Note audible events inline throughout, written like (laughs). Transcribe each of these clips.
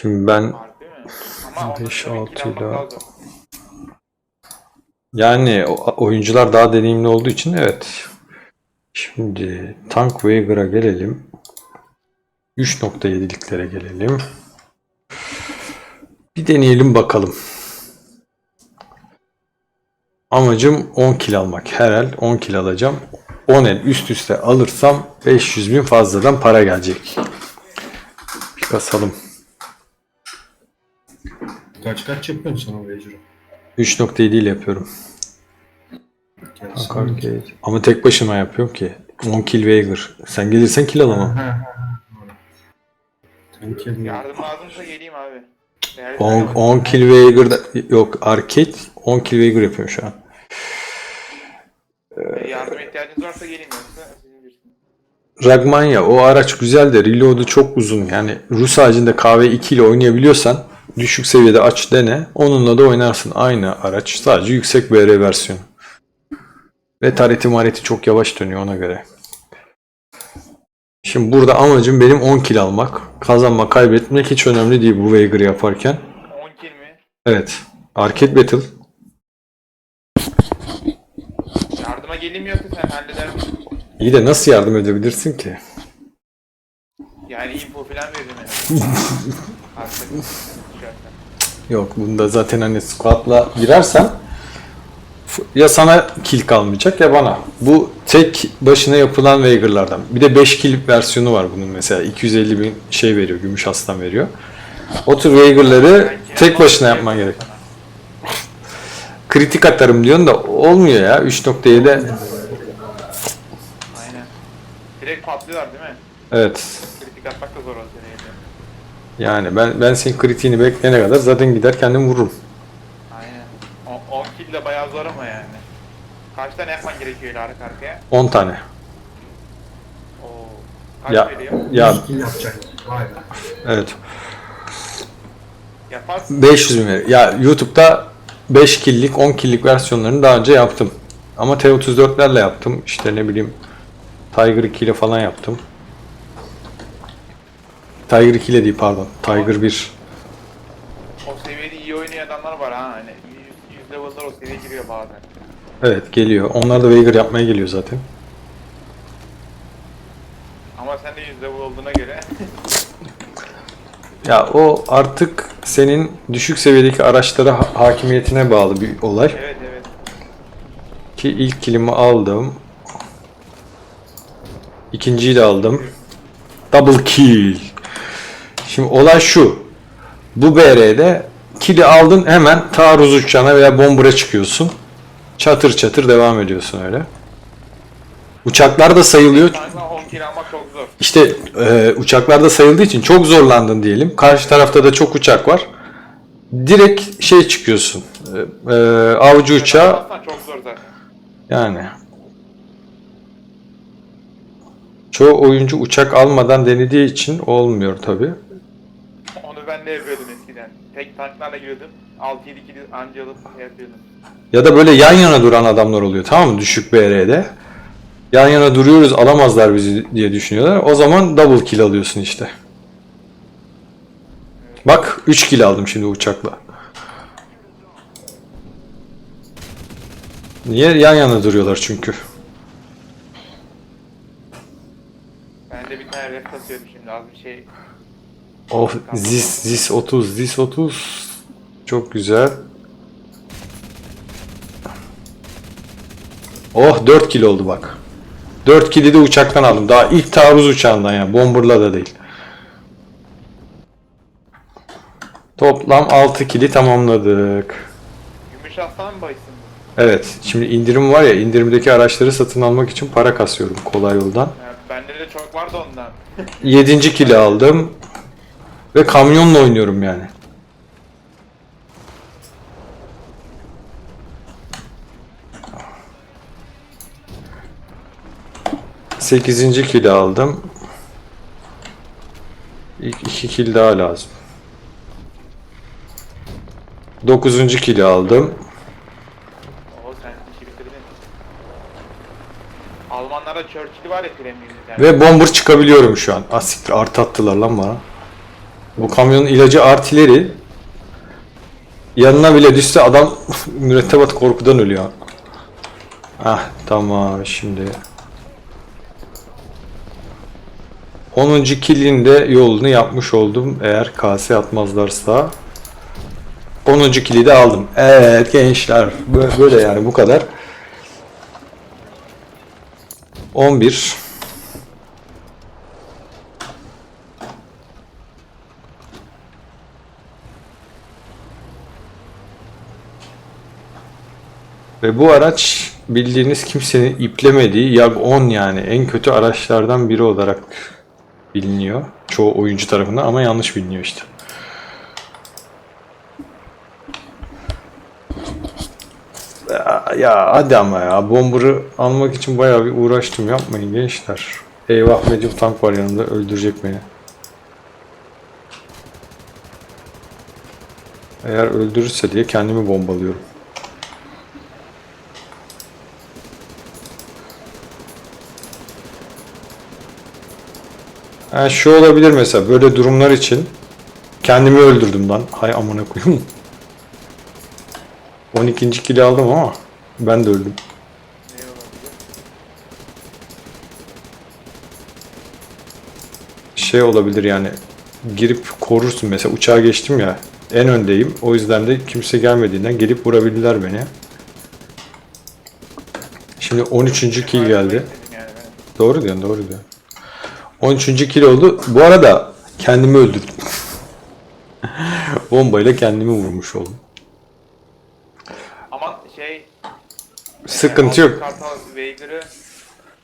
Şimdi ben değil mi? Ama onun Beş, tabii altı kill almak ile- lazım. yani o- oyuncular daha deneyimli olduğu için evet. Şimdi Tank Wager'a gelelim. 3.7'liklere gelelim. Bir deneyelim bakalım. Amacım 10 kill almak. Her el 10 kill alacağım. 10 el üst üste alırsam 500 bin fazladan para gelecek. Bir basalım. Kaç kaç yapıyorsun sen o Wager'ı? 3.7 ile yapıyorum. Gelsin. Arcade. Ama tek başıma yapıyorum ki. 10 kill Wager. Sen gelirsen kill alamam. Sen kendin Yardım lazımsa geleyim abi. Eğer 10, 10 kill Wager'da yok arcade 10 kill Wager yapıyorum şu an. e, yardıma ihtiyacınız varsa geleyim yoksa sizin. Ragmanya o araç güzel de reload'u çok uzun. Yani Rus ağacında kahve 2 ile oynayabiliyorsan düşük seviyede aç dene. Onunla da oynarsın. Aynı araç. Sadece yüksek BR versiyonu. Ve tareti mareti çok yavaş dönüyor ona göre. Şimdi burada amacım benim 10 kill almak. Kazanma kaybetmek hiç önemli değil bu Wager yaparken. 10 kill mi? Evet. Arcade Battle. Yardıma geleyim yoksa sen halleder misin? İyi de nasıl yardım edebilirsin ki? Yani info falan veririm. (laughs) Artık düşersen. Yok bunda zaten hani squat'la girersen ya sana kill kalmayacak ya bana. Bu tek başına yapılan Wager'lardan. Bir de 5 kill versiyonu var bunun mesela. 250 bin şey veriyor, gümüş aslan veriyor. O tür Wager'ları tek başına yapman gerek. Kritik atarım diyorsun da olmuyor ya. 3.7'de Aynen. Direkt patlıyorlar değil mi? evet. Kritik atmak da zor yerine. Yani ben ben senin kritiğini bekleyene kadar zaten gider kendim vururum. Aynen. 10 kill de bayağı zor ama yani. Kaç tane yapman gerekiyor öyle arka arkaya? 10 tane. Oo. Kaç Ya veriyor? ya yapacak? Vay be. evet. Yaparsın. 500 bin. Ya YouTube'da 5 killik 10 killik versiyonlarını daha önce yaptım. Ama T34'lerle yaptım. İşte ne bileyim Tiger 2 ile falan yaptım. Tiger 2 ile değil pardon. Tiger 1. O seviyede iyi oynayan adamlar var ha. Hani 100, 100 level'lar o seviyeye giriyor bazen. Evet geliyor. Onlar da Wager yapmaya geliyor zaten. Ama sen de 100 level olduğuna göre (laughs) Ya o artık senin düşük seviyedeki araçlara ha- hakimiyetine bağlı bir olay. evet evet. Ki ilk kilimi aldım. İkinciyi de aldım. Double kill. Şimdi olay şu. Bu BR'de kili aldın hemen taarruz uçağına veya bombura çıkıyorsun. Çatır çatır devam ediyorsun öyle. Uçaklar da sayılıyor. Kanka 10 kill almak çok zor. İşte e, uçaklar da sayıldığı için çok zorlandın diyelim. Karşı tarafta da çok uçak var. Direkt şey çıkıyorsun. E, e, avcı uçağı yani. Çoğu oyuncu uçak almadan denediği için olmuyor tabi. Ben de yapıyordum eskiden. Tek tanklarla giriyordum. 6-7 kill anca alıp şey yapıyordum. Ya da böyle yan yana duran adamlar oluyor tamam mı düşük BR'de. Yan yana duruyoruz alamazlar bizi diye düşünüyorlar. O zaman double kill alıyorsun işte. Bak 3 kill aldım şimdi uçakla. Niye? Yan yana duruyorlar çünkü. Ben de bir tane ref kasıyordum şimdi az bir şey. Oh zis zis 30 zis 30 çok güzel. Oh 4 kilo oldu bak. 4 kili de uçaktan aldım. Daha ilk taarruz uçağından yani bomberla da değil. Toplam 6 kili tamamladık. Gümüş aslan mı? Evet şimdi indirim var ya indirimdeki araçları satın almak için para kasıyorum kolay yoldan. Ya bende de çok vardı ondan. 7. kili aldım. Ve kamyonla oynuyorum yani. Sekizinci kili aldım. İlk iki kil daha lazım. Dokuzuncu kili aldım. Oo sen işi bitirdin. Almanlarda Churchill var ya premium. Ve bomber çıkabiliyorum şu an. Asiktir artı attılar lan bana. Bu kamyonun ilacı artileri. Yanına bile düşse adam (laughs) mürettebat korkudan ölüyor. Ah tamam şimdi. 10. kilin de yolunu yapmış oldum eğer kase atmazlarsa. 10. kili de aldım. Evet gençler bö- böyle yani bu kadar. 11 Ve bu araç bildiğiniz kimsenin iplemediği YAG 10 yani en kötü araçlardan biri olarak biliniyor. Çoğu oyuncu tarafından ama yanlış biliniyor işte. Ya, ya hadi ama ya bomber'ı almak için bayağı bir uğraştım yapmayın gençler. Eyvah medium tank var yanımda öldürecek beni. Eğer öldürürse diye kendimi bombalıyorum. Ha, şu olabilir mesela böyle durumlar için kendimi öldürdüm lan. Hay amına koyayım. 12. kili aldım ama ben de öldüm. Şey olabilir yani girip korursun mesela uçağa geçtim ya en öndeyim o yüzden de kimse gelmediğinden gelip vurabildiler beni. Şimdi 13. kill geldi. Yani. Doğru diyorsun, doğru diyorsun. 13. kilo oldu. Bu arada kendimi öldürdüm. Bombayla kendimi vurmuş oldum. Ama şey... Sıkıntı e, yok. Altın Kartal Veigar'ı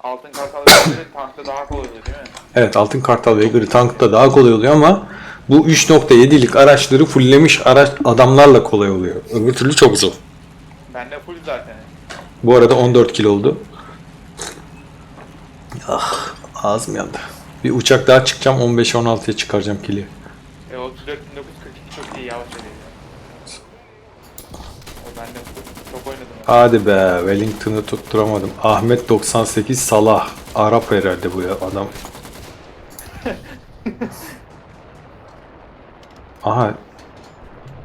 Altın Kartal Veigar'ı (coughs) tankta daha kolay oluyor değil mi? Evet, Altın Kartal Veigar'ı tankta daha kolay oluyor ama bu 3.7'lik araçları fulllemiş araç adamlarla kolay oluyor. Öbür türlü çok zor. Bende full zaten. Bu arada 14 kilo oldu. Ah, ağzım yandı. Bir uçak daha çıkacağım 15-16'ya çıkaracağım kili. E o 4942 çok iyi yavaş ediyor. O bende full. Çok oynadım. ben. Hadi be Wellington'ı tutturamadım. Ahmet 98 Salah. Arap herhalde bu ya adam. (laughs) Aha.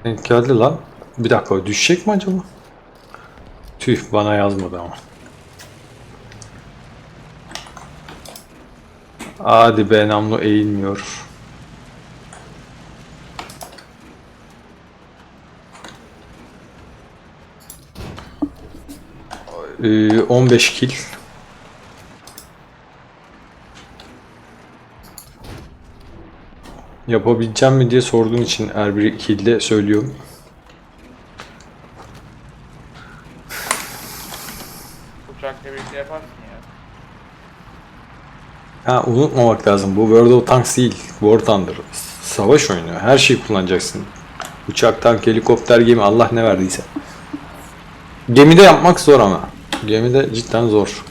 Denk geldi lan. Bir dakika düşecek mi acaba? Tüh bana yazmadı ama. Hadi be namlu eğilmiyor. Ee, 15 kill. Yapabileceğim mi diye sorduğun için her bir kill'de söylüyorum. Uçakla birlikte yaparsın ya. Ha unutmamak lazım. Bu World of Tanks değil. War Thunder. Savaş oyunu. Her şeyi kullanacaksın. Uçak, tank, helikopter, gemi Allah ne verdiyse. Gemide yapmak zor ama. Gemide cidden zor.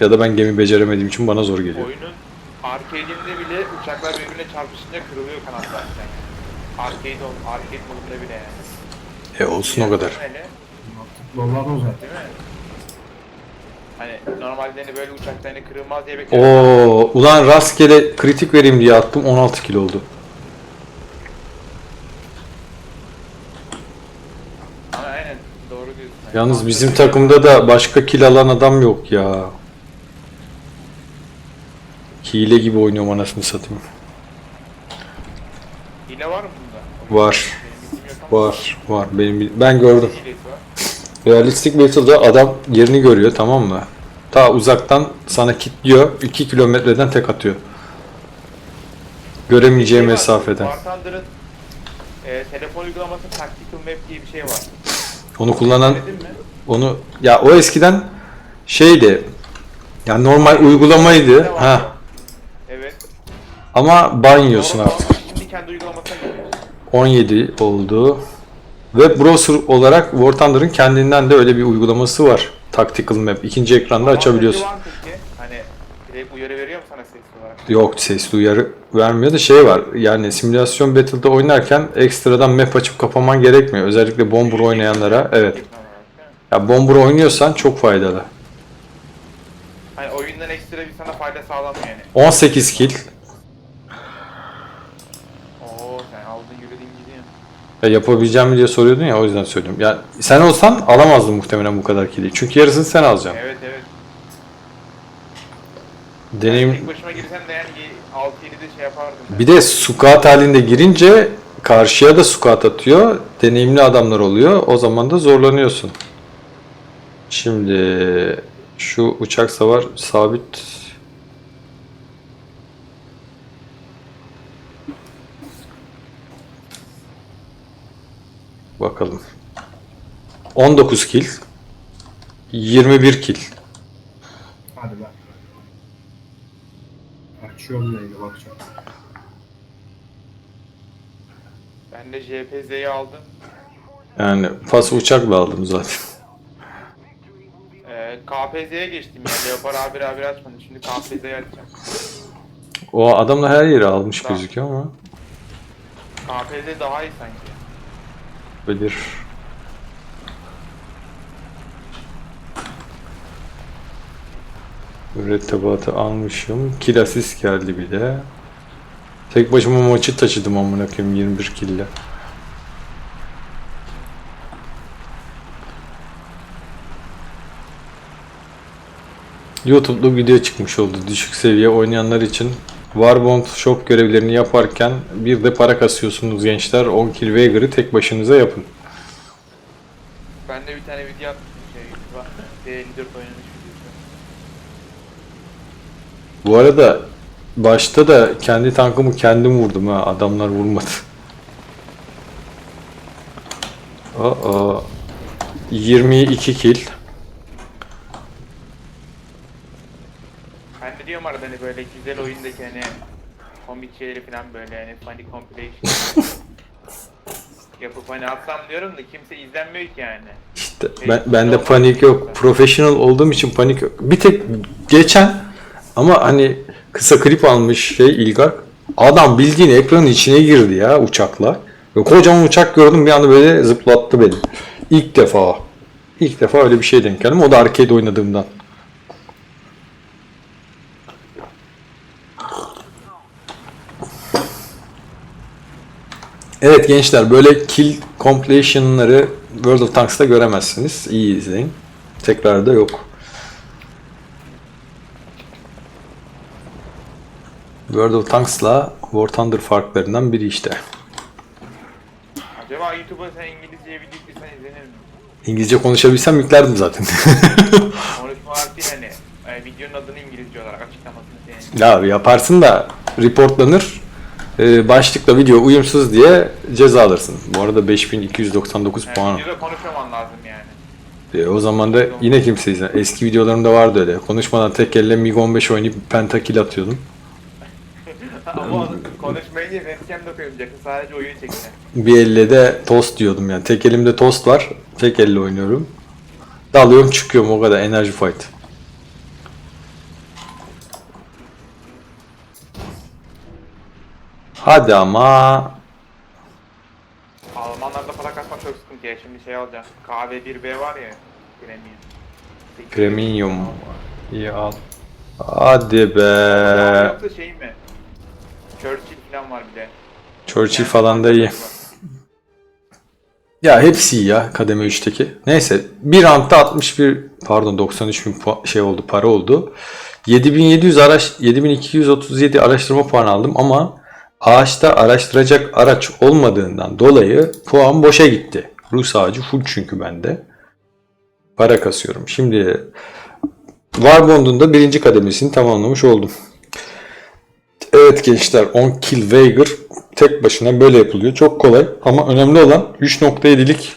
Ya da ben gemi beceremediğim için bana zor geliyor. Oyunun arcade'inde bile uçaklar birbirine çarpışınca kırılıyor kanatlar yani. Arcade, arcade modunda bile yani. E olsun o kadar. Dolar o zaten. değil mi? Hani normalde hani böyle uçaklar hani kırılmaz diye bekliyorum. Oo, ulan rastgele kritik vereyim diye attım 16 kilo oldu. Ama aynen doğru diyorsun. Yani. Yalnız bizim Mantıklı. takımda da başka kill alan adam yok ya. Hile gibi oynuyorum anasını satayım. Hile var mı bunda? Var. Benim bilgim yok ama Var, var. Benim ben gördüm. hilesi var. Realistik Battle'da adam yerini görüyor tamam mı? Ta uzaktan sana kilitliyor. 2 kilometreden tek atıyor. Göremeyeceği Şey var, mesafeden. Thunder'ın e, telefon uygulaması Tactical Map diye bir şey var. Onu kullanan onu ya o eskiden şeydi. Ya normal uygulamaydı. Var? Ha. Evet. Ama ban yiyorsun Doğru, artık. doğru. Şimdi kendi uygulamasına giriyorsun. 17 oldu. Web browser olarak War Thunder'ın kendinden de öyle bir uygulaması var. Tactical Map. İkinci ekranda açabiliyorsun. Avantajı var peki. Hani direkt uyarı veriyor mu sana sesli olarak? Yok sesli uyarı vermiyor da şey var. Yani simülasyon battle'da oynarken ekstradan map açıp kapaman gerekmiyor. Özellikle bomber oynayanlara. Evet. Ya bomber oynuyorsan çok faydalı. Hani oyundan ekstra bir sana fayda sağlamıyor yani. 18 kill. Oo sen aldın yürüdün gidiyorsun. Ya yapabileceğim mi diye soruyordun ya o yüzden söylüyorum. Ya sen olsan alamazdın muhtemelen bu kadar kili. Çünkü yarısını sen alacaksın. Evet evet. Deneyim Tek başıma girsem de yani 6-7'de şey yapardım. ben. Bir de squat halinde girince karşıya da squat atıyor. Deneyimli adamlar oluyor. O zaman da zorlanıyorsun. Şimdi şu uçak savar sabit Bakalım. 19 kill. 21 kill. Hadi be. Açıyorum neydi bakacağım. Ben de JPZ'yi aldım. Yani pas uçakla aldım zaten. Ee, KPZ'ye geçtim yani. Leopard abi abi açmadım. Şimdi KPZ'yi açacağım. O adamla her yeri almış Tamam. gözüküyor ama. KPZ daha iyi sanki. Bilir. Mürettebatı almışım. Kill asist geldi bir de. Tek başıma maçı taşıdım amına koyayım 21 kille. YouTube'da video çıkmış oldu düşük seviye oynayanlar için. Warbond shop görevlerini yaparken bir de para kasıyorsunuz gençler. 10 kill Veigar'ı tek başınıza yapın. Ben de bir tane video atmıştım şey YouTube'a. D54 oynanış videosu. Bu arada başta da kendi tankımı kendim vurdum ha. Adamlar vurmadı. Aa, 22 kill. Ben de diyorum arada hani böyle güzel oyundaki hani komik şeyleri falan böyle hani funny compilation (laughs) yapıp hani atsam diyorum da kimse izlenmiyor ki yani. İşte ben, bende panik yok. Professional olduğum için panik yok. Bir tek geçen ama hani kısa klip almış şey İlgak. Adam bildiğin ekranın içine girdi ya uçakla. Ve kocaman uçak gördüm bir anda böyle zıplattı beni. İlk defa. İlk defa öyle bir şey denk geldim. O da arcade oynadığımdan. Evet gençler böyle kill completion'ları World of Tanks'ta göremezsiniz. İyi izleyin. Tekrar da yok. World of Tanks'la War Thunder farklarından biri işte. Acaba YouTube'a sen İngilizce video yüklesen izlenir mi? İngilizce konuşabilsem yüklerdim zaten. (laughs) Konuşma değil hani e, videonun adını İngilizce olarak açıklamasını senin. ya yaparsın da reportlanır. Ee, başlıkla video uyumsuz diye ceza alırsın. Bu arada 5299 Yani puan. videoda konuşmaman lazım yani. E, o zaman da yine kimse izler. Eski videolarımda vardı öyle. Konuşmadan tek elle MiG-15 oynayıp pentakil atıyordum. (laughs) Ama onu konuşmayınca webcam de koymayacaksın sadece oyun çekeceksin. Bir elle de tost diyordum yani. Tek elimde tost var. Tek elle oynuyorum. Dalıyorum çıkıyorum o kadar. Enerji fight. Hadi ama. Almanlarda para kasmak çok sıkıntı ya. Şimdi şey alacağım. KV1B var ya. Premium. Premium. İyi al. Hadi be. Yoksa şey mi? Churchill falan var bir de. Churchill falan da iyi. Ya hepsi iyi ya kademe 3'teki. Neyse bir roundda 61 pardon 93 bin şey oldu para oldu. 7700 araç 7237 araştırma puan aldım ama ağaçta araştıracak araç olmadığından dolayı puan boşa gitti. Rus ağacı full çünkü bende. Para kasıyorum. Şimdi Warbond'un da birinci kademesini tamamlamış oldum. Evet gençler 10 kill Veigar tek başına böyle yapılıyor. Çok kolay ama önemli olan 3.7'lik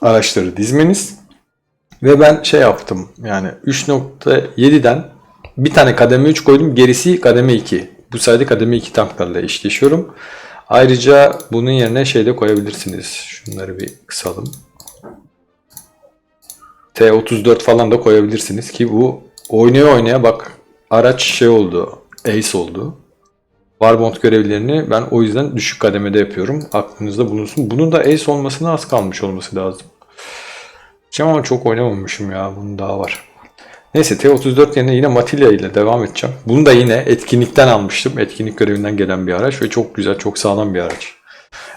araçları dizmeniz. Ve ben şey yaptım yani 3.7'den bir tane kademe 3 koydum gerisi kademe 2. Bu sayede kademe 2 tanklarla eşleşiyorum. Ayrıca bunun yerine şey de koyabilirsiniz. Şunları bir kısalım. T34 falan da koyabilirsiniz ki bu oynaya oynaya bak araç şey oldu. Ace oldu. Warbond görevlerini ben o yüzden düşük kademede yapıyorum. Aklınızda bulunsun. Bunun da Ace olmasına az kalmış olması lazım. Ama çok oynamamışım ya. Bunun daha var. Neyse T34 yerine yine Matilya ile devam edeceğim. Bunu da yine etkinlikten almıştım. Etkinlik görevinden gelen bir araç ve çok güzel, çok sağlam bir araç.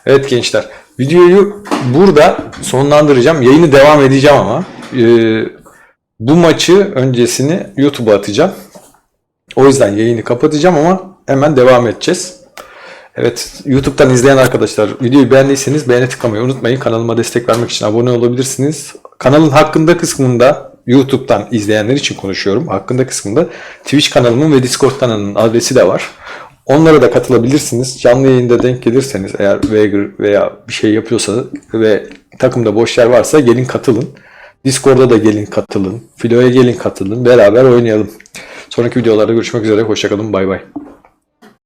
Evet gençler, videoyu burada sonlandıracağım. Yayını devam edeceğim ama. Ee, bu maçı öncesini YouTube'a atacağım. O yüzden yayını kapatacağım ama hemen devam edeceğiz. Evet, YouTube'dan izleyen arkadaşlar videoyu beğendiyseniz beğene tıklamayı unutmayın. Kanalıma destek vermek için abone olabilirsiniz. Kanalın hakkında kısmında YouTube'dan izleyenler için konuşuyorum. Hakkında kısmında Twitch kanalımın ve Discord kanalının adresi de var. Onlara da katılabilirsiniz. Canlı yayında denk gelirseniz eğer Veigar veya bir şey yapıyorsa ve takımda boş yer varsa gelin katılın. Discord'a da gelin katılın. Filo'ya gelin katılın. Beraber oynayalım. Sonraki videolarda görüşmek üzere. Hoşçakalın. Bay bay.